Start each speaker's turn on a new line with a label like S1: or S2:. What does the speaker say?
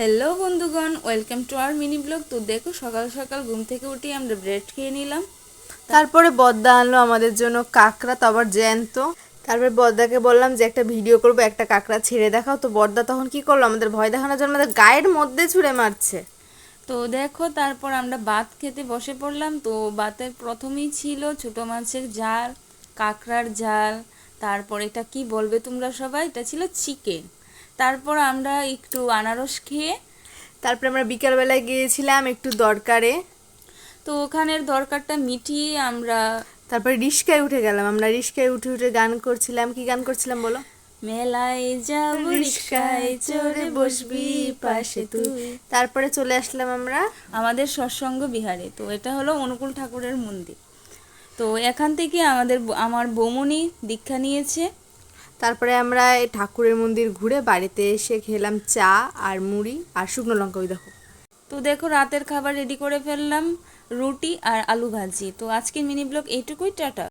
S1: Hello বন্ধুগণ, welcome to our mini blog. তো দেখো, সকাল সকাল ঘুম থেকে উঠে আমরা ব্রেড খেয়ে নিলাম।
S2: তারপরে বদ্দা আনলো আমাদের জন্য কাঁকড়া, তো আবার জ্যান্ত। তারপরে বদ্দাকে বললাম যে, একটা ভিডিও করব, একটা কাঁকড়া ছেড়ে দেখাও। তো বদ্দা তখন কি করল, আমাদের ভয় দেখানোর জন্য আমাদের গায়ের মধ্যে ছুঁড়ে মারছে।
S1: তো দেখো, তারপর আমরা ভাত খেতে বসে পড়লাম। তো ভাতের প্রথমেই ছিল ছোট মাছের ঝাল, কাঁকড়ার জাল তারপর এটা কি বলবে তোমরা সবাই? এটা ছিল চিকেন। তারপর আমরা একটু আনারস খেয়ে
S2: তারপরে আমরা বিকালবেলায় গিয়েছিলাম একটু দরকারে।
S1: তো ওখানের দরকারটা মিটিয়ে আমরা
S2: তারপরে রিস্কায় উঠে গেলাম। আমরা রিস্কায় উঠে উঠে গান করছিলাম। কি গান করছিলাম বলো?
S1: মেলায় যাব রিক্সায় চড়ে বসবি পাশে তুই।
S2: তারপরে চলে আসলাম আমরা
S1: আমাদের সৎসঙ্গ বিহারে। তো এটা হলো অনুকূল ঠাকুরের মন্দির। তো এখান থেকে আমাদের আমার বৌমনি দীক্ষা নিয়েছে।
S2: তারপরে আমরা এই ঠাকুরের মন্দির ঘুরে বাড়িতে এসে খেলাম চা আর মুড়ি আর শুকনো লঙ্কা, ওই দেখো।
S1: তো দেখো রাতের খাবার রেডি করে ফেললাম, রুটি আর আলু ভাজি। তো আজকের মিনি ব্লগ এইটুকুই, টাটা।